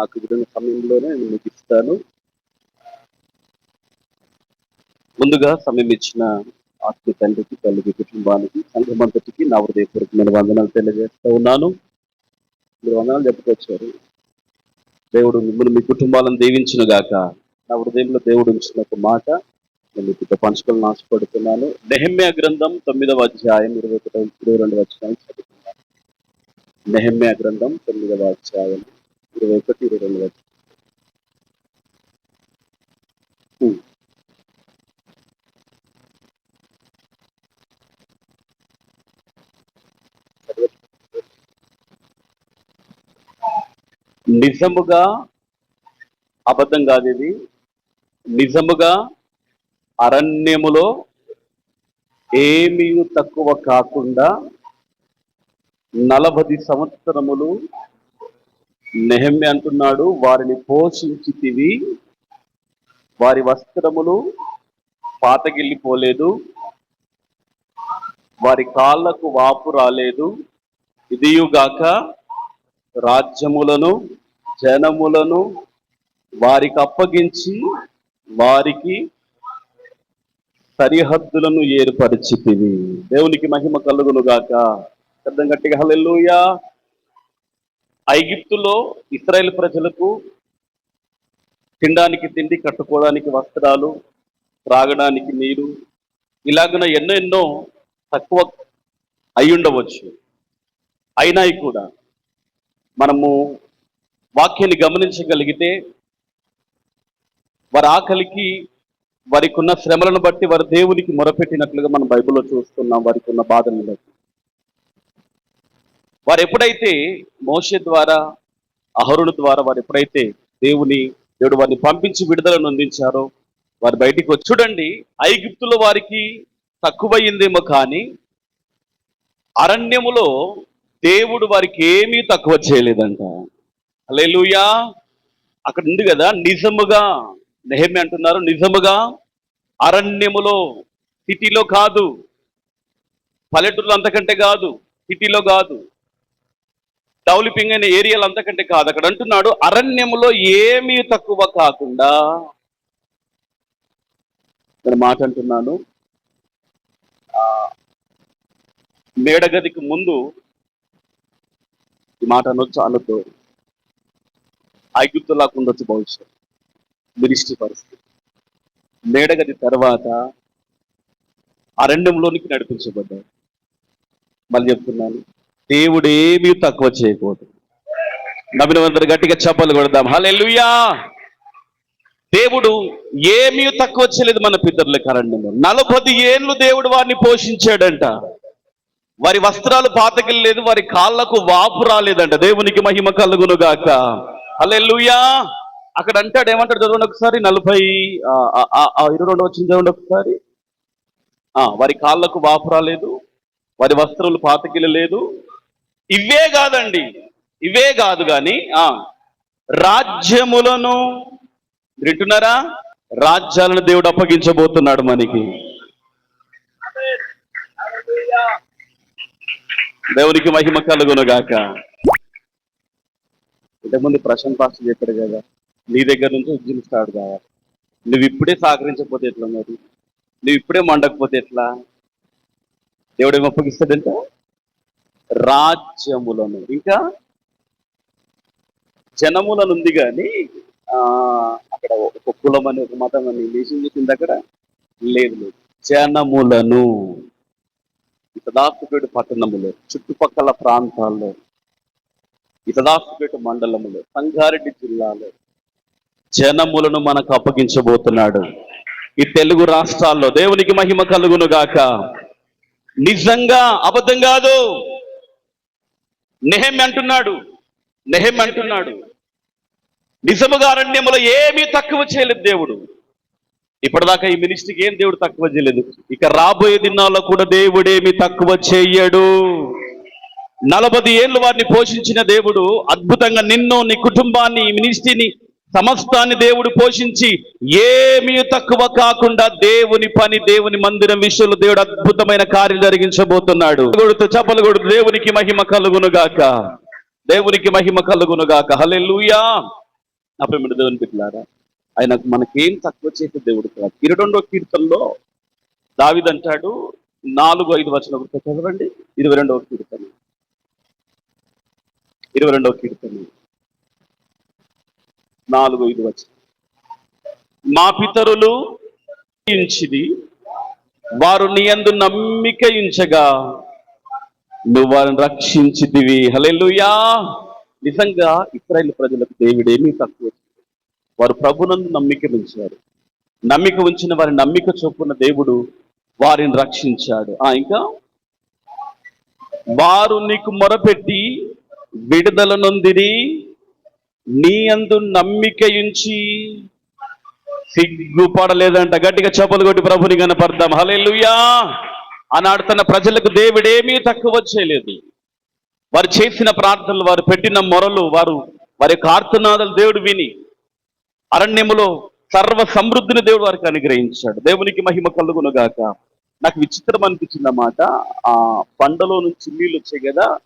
నాకు విడిన సమయంలోనే నేను మీకు ఇస్తాను. ముందుగా సమయం ఇచ్చిన ఆత్మీయ తండ్రికి తల్లికి కుటుంబానికి సంఘమంతటికి నా హృదయపూర్వకమైన వందనాలు తెలియజేస్తూ ఉన్నాను. మీరు వందనాలు చెప్పుకొచ్చారు. దేవుడు మిమ్మల్ని మీ కుటుంబాలను దీవించును గాక. నా హృదయంలో దేవుడు ఉంచిన ఒక మాట నేను మీతో పంచుకోవాలని ఆశపడుతున్నాను. నెహమ్య గ్రంథం తొమ్మిదవ అధ్యాయం ఇరవై ఒకటి ఇరవై రెండు వచ్చిన చదువుతున్నాను నెహమ్య గ్రంథం తొమ్మిదవ అధ్యాయం ఇరవై ఒకటి ఇరవై రెండు వచ్చి నిజముగా అబద్ధం కాదు ఇది నిజముగా అరణ్యములో ఏమీ తక్కువ కాకుండా నలభై సంవత్సరములు నెహమ్మి అంటున్నాడు వారిని పోషించితివి. వారి వస్త్రములు పాతగిల్లిపోలేదు. వారి కాళ్ళకు వాపు రాలేదు. ఇదియుగాక రాజ్యములను జనములను వారికి అప్పగించి వారికి సరిహద్దులను ఏర్పరిచితివి. దేవునికి మహిమ కలుగును గాక శబ్దం గట్టిగా హలెల్లుయా. ఐగిప్తులో ఇస్రాయేల్ ప్రజలకు తినడానికి తిండి కట్టుకోవడానికి వస్త్రాలు త్రాగడానికి నీరు ఇలాగున ఎన్నో ఎన్నో తక్కువ అయి ఉండవచ్చు కూడా మనము వాక్యాన్ని గమనించగలిగితే వారి ఆకలికి వారికి ఉన్న శ్రమలను బట్టి వారి దేవునికి మొరపెట్టినట్లుగా మనం బైబిల్లో చూస్తున్నాం వారికి ఉన్న బాధలను బట్టి. వారు ఎప్పుడైతే మోష ద్వారా అహరుల ద్వారా వారు ఎప్పుడైతే దేవుని దేవుడు వారిని పంపించి విడుదలను అందించారో వారు బయటికి వచ్చి చూడండి ఐగుప్తులో వారికి తక్కువయ్యిందేమో కానీ అరణ్యములో దేవుడు వారికి ఏమీ తక్కువ చేయలేదంట. అలేలుయా అక్కడ ఉంది కదా నిజముగా నెహమి అంటున్నారు నిజముగా అరణ్యములో సిటీలో కాదు పల్లెటూరులో అంతకంటే కాదు సిటీలో కాదు డెవలపింగ్ అయిన ఏరియాలు అంతకంటే కాదు. అక్కడ అంటున్నాడు అరణ్యములో ఏమీ తక్కువ కాకుండా. నేను మాట అంటున్నాను. మేడగదికి ముందు ఈ మాట అనొచ్చు అనొద్దు. ఐగుప్తు లాగా ఉండొచ్చు భవిష్యత్ మినిస్ట్రీ పరిస్థితి. మేడగది తర్వాత అరణ్యంలోనికి నడిపించబడ్డాడు మళ్ళీ చెప్తున్నాను. దేవుడు ఏమీ తక్కువ చేయకూడదు. నమ్మిన గట్టిగా చెప్పలు కొడదాం హల్లెలూయా! దేవుడు ఏమీ తక్కువ చేయలేదు మన పితరుల అరణ్యంలో నలభై ఏళ్ళు దేవుడు వారిని పోషించాడంట. వారి వస్త్రాలు పాతకిలేదు వారి కాళ్ళకు వాపు రాలేదంట. దేవునికి మహిమ కలుగునుగాక గాక. అక్కడ అంటాడు ఏమంటాడు చదవండి ఒకసారి? నలభై ఇరవై రెండు వచ్చింది చదవండి ఒకసారి? ఆ, వారి కాళ్ళకు వాపు రాలేదు వారి వస్త్రాలు పాతకిలలేదు ఇవే కాదండి ఇవే కాదు కానీ ఆ రాజ్యములను వింటున్నారా? రాజ్యాలను దేవుడు అప్పగించబోతున్నాడు మనకి. దేవునికి మహిమ కలుగునుగాక. ఇంతకుముందు ప్రశాంత్ పాస్టర్ చెప్పాడు కదా నీ దగ్గర నుంచి ఉద్యమం స్టార్ట్ కావాలి. నువ్వు ఇప్పుడే సహకరించకపోతే ఎట్లా మరి? నువ్వు ఇప్పుడే మండకపోతే ఎట్లా? దేవుడు ఏం రాజ్యములను. ఇంకా జనములను ఉంది కానీ ఆ, అక్కడ ఒక కులం అని ఒక మతం అని దేశం చెప్పింది అక్కడ లేదు లేదు. జనములను ఇతదాసుపేట పట్టణములో చుట్టుపక్కల ప్రాంతాల్లో ఇతదాసుపేట మండలములో సంగారెడ్డి జిల్లాలో జనములను మనకు అప్పగించబోతున్నాడు. ఈ తెలుగు రాష్ట్రాల్లో దేవునికి మహిమ కలుగును గాక నిజంగా అబద్ధం కాదు. నెహెమ్ అంటున్నాడు నెహెమ్ అంటున్నాడు. నిజముగా అరణ్యములో ఏమీ తక్కువ చేయలేదు దేవుడు. ఇప్పటిదాకా ఈ మినిస్ట్రీకి ఏం దేవుడు తక్కువ చేయలేదు. ఇక రాబోయే దినాల్లో కూడా దేవుడేమి తక్కువ చేయడు. నలభై ఏళ్ళు వారిని పోషించిన దేవుడు అద్భుతంగా నిన్ను నీ కుటుంబాన్ని ఈ మినిస్ట్రీని సమస్తాన్ని దేవుడు పోషించి ఏమీ తక్కువ కాకుండా దేవుని పని దేవుని మందిరం విషయంలో దేవుడు అద్భుతమైన కార్యం జరిగించబోతున్నాడు. కొడుతూ చప్పలు కొడుతూ దేవునికి మహిమ కలుగునుగాక. దేవునికి మహిమ కలుగునుగాక. హలే లూయా నా దేవుని బిడ్డలారా ఆయన మనకేం తక్కువ చేసే దేవుడు కాదు. ఇరవై కీర్తనలో దావిదంటాడు నాలుగు ఐదు వచ్చిన చదవండి. ఇరవై రెండవ కీర్తన. ఇరవై రెండవ కీర్తన. నాలుగు ఐదు వచనం మా పితరులు ఇంచిది వారు నీ యందు నమ్మిక ఇంచగా నువ్వు వారిని రక్షించితివి. హలెలుయా నిజంగా ఇస్రాయేల్ ప్రజలకు దేవుడేమీ తక్కువ వారు ప్రభునందు నమ్మిక ఉంచారు. నమ్మిక ఉంచిన వారి నమ్మిక చొప్పున దేవుడు వారిని రక్షించాడు. ఆ ఇంకా? వారు నీకు మొరపెట్టి విడుదల నొందిరి. నీ అందు నమ్మిక ఉంచి సిగ్గుపడలేదంట. గట్టిగా చెప్పలు కొట్టి ప్రభుని కనపడదాం. హలెలుయా అన్నాడు తన ప్రజలకు దేవుడేమీ తక్కువ చేయలేదు. వారు చేసిన ప్రార్థనలు వారు పెట్టిన మొరలు వారు వారి యొక్క ఆర్తనాదాలు దేవుడు విని అరణ్యములో సర్వ సమృద్ధిని దేవుడు వారికి అనుగ్రహించాడు. దేవునికి మహిమ కలుగునుగాక. నాకు విచిత్రం అనిపించింది అన్నమాట ఆ పండలో నుంచి నీళ్ళు వచ్చాయి కదా.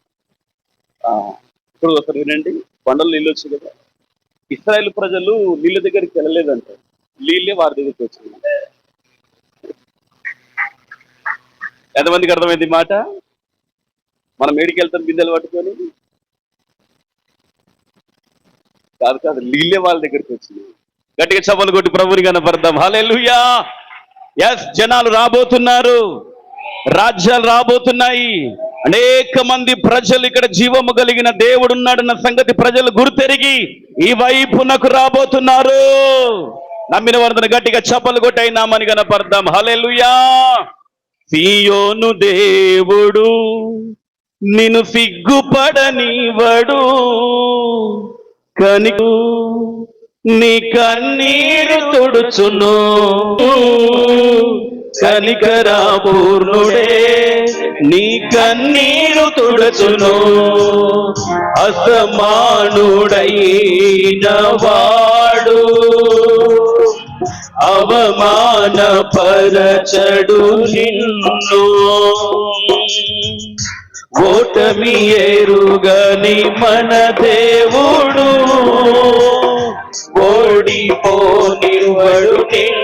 ఇప్పుడు ఒకసారి వినండి. బండలో నీళ్ళు వచ్చాయి కదా. ఇస్రాయల్ ప్రజలు నీళ్ళ దగ్గరికి వెళ్ళలేదంట. నీళ్ళే వారి దగ్గరికి వచ్చింది. ఎంతమందికి అర్థమైంది మాట? మనం ఏడికి వెళ్తాం బిందెలు పట్టుకొని. కాదు కాదు నీళ్ళే వాళ్ళ దగ్గరికి వచ్చింది. గట్టిగా చప్పలు కొట్టి ప్రభుని కనపడదాం హల్లెలూయా! ఎస్ జనాలు రాబోతున్నారు. రాజ్యాలు రాబోతున్నాయి. అనేక మంది ప్రజలు ఇక్కడ జీవము కలిగిన దేవుడు ఉన్నాడన్న సంగతి ప్రజలు గుర్తెరిగి ఈ వైపునకు రాబోతున్నారు. నమ్మిన వారిని గట్టిగా చప్పలు కొట్టయినామని కనపడదాం హలెలుయా సియోను దేవుడు నిన్ను సిగ్గుపడనివడు కని నీ కన్నీరు తుడుచును. కనికరా పూర్ణుడే నీ కన్నీరు తుడచును. అసమానుడైన వాడు అవమానపరచడు నిన్ను. ఓటమి ఏరుగని మన దేవుడు ఓడిపోనివడు నిన్ను.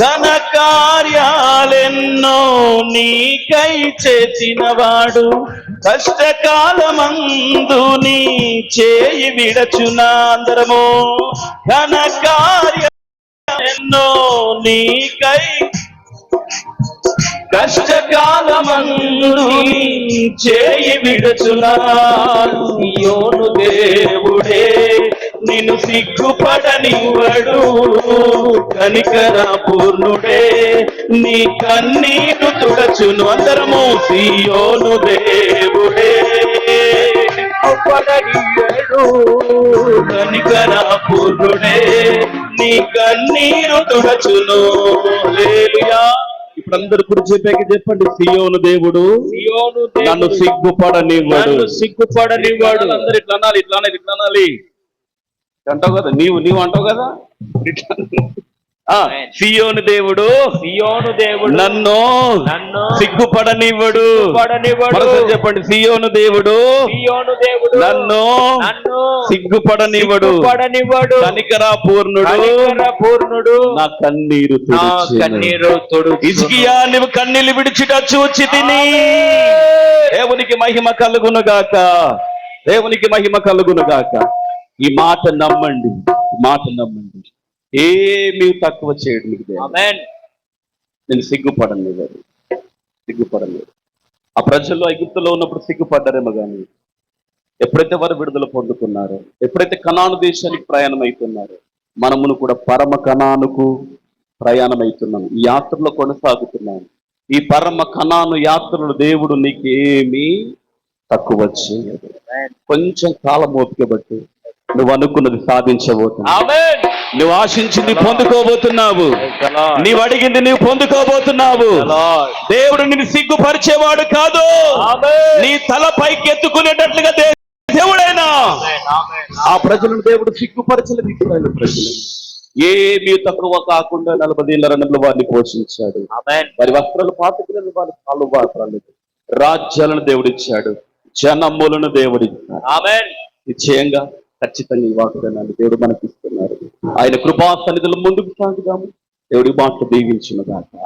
ఘన కార్యాలెన్నో నీకై చేసినవాడు కష్టకాలమందు నీ చేయి విడచునా అందరము. ఘన కార్యాలెన్నో నీకై కష్టకాలమందు చేయి చేయి యోను దేవుడే సిగ్గుపడనివ్వడు కనికర పూర్ణుడే నీ కన్నీరు తుడచును అందరము సియోను దేవుడే. కనికర పూర్ణుడే నీ కన్నీరు తుడచును లేలుయా కుడి చెప్పాక చెప్పండి సియోను దేవుడు. సియోను నన్ను సిగ్గుపడనివ్వడు. సిగ్గుపడనివ్వడు. అందరు ఇట్లా అనాలి ఇట్లా అనాలి ఇట్లా అనాలి. అంటావు కదా? నీవు నీవు అంటావు కదా? సియోను దేవుడు. సియోను దేవుడు. నన్ను నన్ను సిగ్గుపడనివ్వడు. మరోసారి చెప్పండి సియోను దేవుడు. సియోను దేవుడు. నన్ను నన్ను సిగ్గుపడనివ్వడు. సిగ్గుపడనివ్వడు. కనికరా పూర్ణుడు పూర్ణుడు నా కన్నీరు నా. కన్నీరు తొడు ఇజ్కియా నువ్వు కన్నీళ్ళు విడిచిట చూచి తిని దేవునికి మహిమ కలుగును గాక దేవునికి మహిమ కలుగును గాక ఈ మాట నమ్మండి మాట నమ్మండి. ఏమీ తక్కువ చేయడు మీకు దేవుడు. ఆమేన్ నేను సిగ్గుపడలేదు ఆ ప్రజలు ఐగుప్తులో ఉన్నప్పుడు సిగ్గుపడ్డారేమో కానీ ఎప్పుడైతే వారు విడుదల పొందుకున్నారో ఎప్పుడైతే కనాను దేశానికి ప్రయాణం అవుతున్నారో మనమును కూడా పరమ కణానుకు ప్రయాణం అవుతున్నాం ఈ యాత్రలో కొనసాగుతున్నాం. ఈ పరమ కణాను యాత్రలో దేవుడు నీకేమీ తక్కువ చేయదు కొంచెం కాలం ఓపిక బట్టి నువ్వు అనుకున్నది సాధించబోతున్నావు. నువ్వు ఆశించింది పొందుకోబోతున్నావు. నీవు అడిగింది నీవు పొందుకోబోతున్నావు. దేవుడు నిన్ను సిగ్గుపరిచేవాడు కాదు. నీ తల పైకి ఎత్తుకునేటట్లుగా దేవుడైనా. ఆ ప్రజలను దేవుడు సిగ్గుపరచలేదు ఇస్రాయేలు ప్రజలు. ఏమీ తక్కువ కాకుండా నలభై ఏళ్ళ రణంలో వారిని పోషించాడు. వారి వస్త్రాలు పాతకులను వారి కాళ్ళు పాత్రలేదు రాజ్యాలను దేవుడిచ్చాడు. జనములను దేవుడిచ్చాడు. నిశ్చయంగా ఖచ్చితంగా ఈ వాగ్దానాన్ని దేవుడు మనకి ఇస్తున్నారు ఆయన కృపా సన్నిధులు ముందుకు సాగుదాము. దేవుడి మాటలు దీవించిన దాకా